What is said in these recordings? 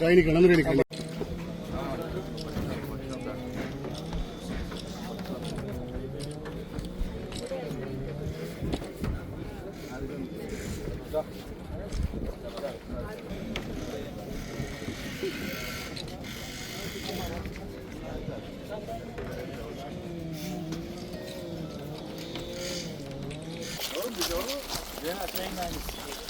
काही निघणार अंदर निघणार Yeah, I think nice.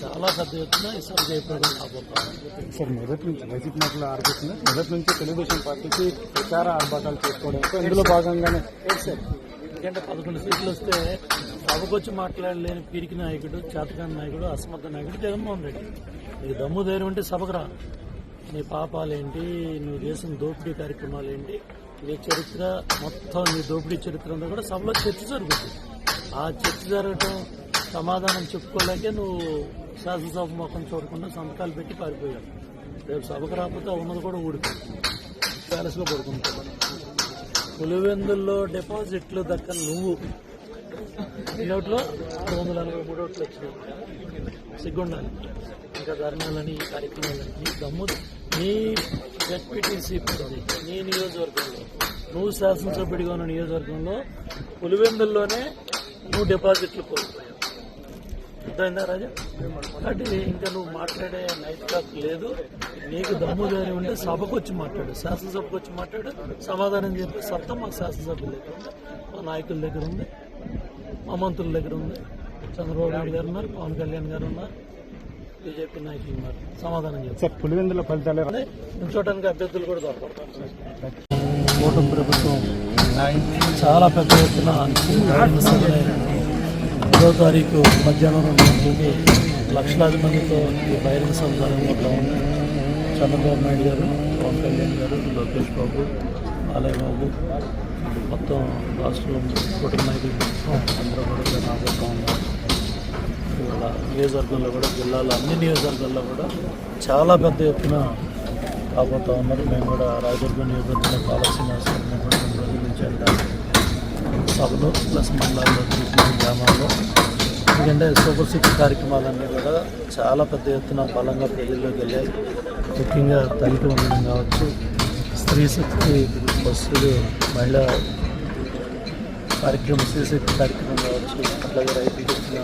చాలా పెద్ద ఎత్తున జయప్రదం సార్ మొదటి నుంచి వైసీపీ నాయకులు ఆరోపిస్తుంది మొదటి నుంచి తెలుగుదేశం పార్టీకి ప్రచార ఆర్భాటాలు చేసుకోవడంతో ఇందులో భాగంగానే సార్ ఎందుకంటే పదకొండు సీట్లు వస్తే సభకు వచ్చి మాట్లాడలేని పీరికి నాయకుడు చేతకాని నాయకుడు అసమర్థ నాయకుడు జగన్మోహన్ రెడ్డి. నీకు దమ్ము ధైర్యం అంటే సభకు రా. నీ పాపాలేంటి నువ్వు చేసిన దోపిడీ కార్యక్రమాలు ఏంటి నీ చరిత్ర మొత్తం నీ దోపిడీ చరిత్ర అంతా కూడా సభలో చర్చ జరుగుతుంది. ఆ చర్చ జరగటం సమాధానం చెప్పుకోలేకే నువ్వు శాసనసభ మొఖం చూడకుండా సంతకాలు పెట్టి పారిపోయావు. రేపు సభకు రాకపోతే ఉన్నది కూడా ఊడిపోయింది ప్యాలెస్లో పడుకుంటావు. పులివెందుల్లో డిపాజిట్లు దక్క నువ్వు. ఈ నోట్లో ఆరు వందల నలభై మూడు ఓట్లు వచ్చినాయి. సిగ్గుండాలి. ఇంకా ధర్నాలని ఈ కార్యక్రమాలని నీ దమ్ము నీ జడ్పీటీసీ నీ నియోజకవర్గంలో నువ్వు శాసనసభ్యుడిగా ఉన్న నియోజకవర్గంలో పులివెందుల్లోనే నువ్వు డిపాజిట్లు కోల్పోయావు అర్థమైందా రాజా? కాబట్టి ఇంకా నువ్వు మాట్లాడే నైతికత లేదు. నీకు దమ్ము ధైర్యం ఉంటే సభకు వచ్చి మాట్లాడు. శాసనసభకు వచ్చి మాట్లాడు. సమాధానం చెప్పి సత్తా మా శాసనసభ్యుల దగ్గర ఉంది. మా నాయకుల దగ్గర ఉంది. మా మంత్రుల దగ్గర ఉంది. చంద్రబాబు నాయుడు గారు ఉన్నారు. పవన్ కళ్యాణ్ గారు ఉన్నారు. బీజేపీ నాయకులు ఉన్నారు. సమాధానం చెప్పి. పులివెందుల ఫలితాలే అదే చూడటానికి అభ్యర్థులు కూడా కూటమి ప్రభుత్వం చాలా పెద్ద ఎత్తున పదో తారీఖు మధ్యాహ్నం రెండు గంటలకి లక్షలాది మందితో ఈ బహిరంగ సభ జరగబోతా ఉంది. చంద్రబాబు నాయుడు గారు పవన్ కళ్యాణ్ గారు లోకేష్ బాబు బాలయ్య బాబు మొత్తం రాష్ట్రంలో కూటమి నాయకులు అందరూ కూడా రాబోతా ఉన్నారు. ఇవాళ నియోజకవర్గంలో కూడా జిల్లాలో అన్ని నియోజకవర్గాల్లో కూడా చాలా పెద్ద ఎత్తున కాబోతా ఉన్నారు. మేము కూడా రాయదుర్గం నియోజకవర్గంలో కాలసీనాశ్వరం కూడా రెండు రోజుల నుంచి వెళ్తాం సభలో ప్లస్ మండలాల్లో తిరుపతి గ్రామాల్లో ఎందుకంటే సూపర్ సిక్స్ కార్యక్రమాలన్నీ కూడా చాలా పెద్ద ఎత్తున బలంగా ప్రజల్లోకి వెళ్ళాయి. ముఖ్యంగా దళిత ఉండడం కావచ్చు స్త్రీ శక్తి బస్సులు మహిళా కార్యక్రమం స్త్రీ శక్తి కార్యక్రమం కావచ్చు అట్లాగే రైతులకు ఇచ్చిన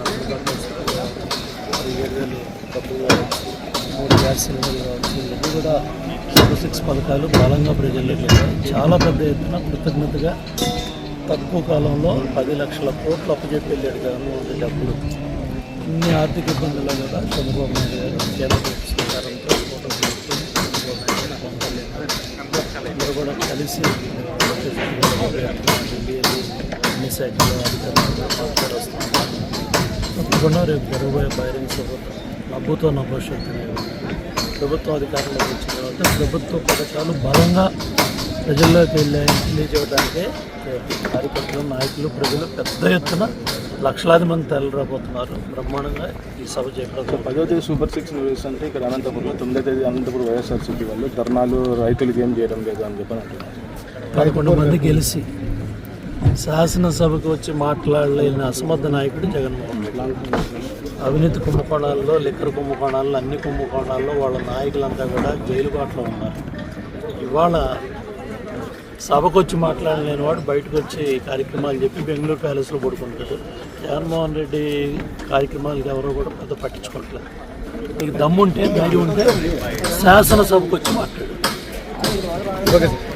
ఏడు వేలు డబ్బులు కావచ్చు మూడు గ్యాస్ సిలిండర్లు కావచ్చు ఇవన్నీ కూడా సూపర్ సిక్స్ పథకాలు బలంగా ప్రజల్లోకి వెళ్ళాయి. చాలా పెద్ద ఎత్తున కృతజ్ఞతగా తక్కువ కాలంలో పది లక్షల కోట్లు అప్పచెప్పి వెళ్ళాడు జగన్మోహన్ రెడ్డి అప్పుడు. ఇన్ని ఆర్థిక ఇబ్బందుల్లో కూడా చంద్రబాబు నాయుడు గారు కేంద్ర సహకారంతో అందరూ కూడా కలిసి ఢిల్లీ అన్ని శాఖలు అధికారులు మాట్లాడి తప్పకుండా రేపు జరగబోయే బహిరంగ సభ నవ్వుతో నా భవిష్యత్తు అనేది ప్రభుత్వం అధికారంలోకి వచ్చిన తర్వాత ప్రభుత్వ పథకాలు బలంగా ప్రజల్లోకి వెళ్ళాయని తెలియజేయడానికే కార్యకర్తలు నాయకులు ప్రజలు పెద్ద ఎత్తున లక్షలాది మంది తరలిరాబోతున్నారు బ్రహ్మాండంగా ఈ సభ జయప్రదం. పదో తేదీ సూపర్ సిక్స్ నిర్వహిస్తుంటే ఇక్కడ అనంతపురంలో తొమ్మిదో తేదీ అనంతపురం వైఎస్ఆర్సీపీ వాళ్ళు ధర్నాలు రైతులకు ఏం చేయడం లేదు అని చెప్పని అంటున్నారు. పదకొండు మంది గెలిచి శాసనసభకు వచ్చి మాట్లాడలేని అసమర్థ నాయకుడు జగన్మోహన్ రెడ్డి. అవినీతి కుంభకోణాల్లో లిక్కర్ కుంభకోణాల్లో అన్ని కుంభకోణాల్లో వాళ్ళ నాయకులంతా కూడా జైలు బాటలో ఉన్నారు. ఇవాళ సభకు వచ్చి మాట్లాడలేని వాడు బయటకు వచ్చి కార్యక్రమాలు చెప్పి బెంగళూరు ప్యాలెస్లో పడుకుంటాడు. జగన్మోహన్ రెడ్డి కార్యక్రమాలకు ఎవరో కూడా పెద్ద పట్టించుకోవట్లేదు నీకు దమ్ముంటే ధైర్యం ఉంటే శాసనసభకు వచ్చి మాట్లాడు. Okay sir.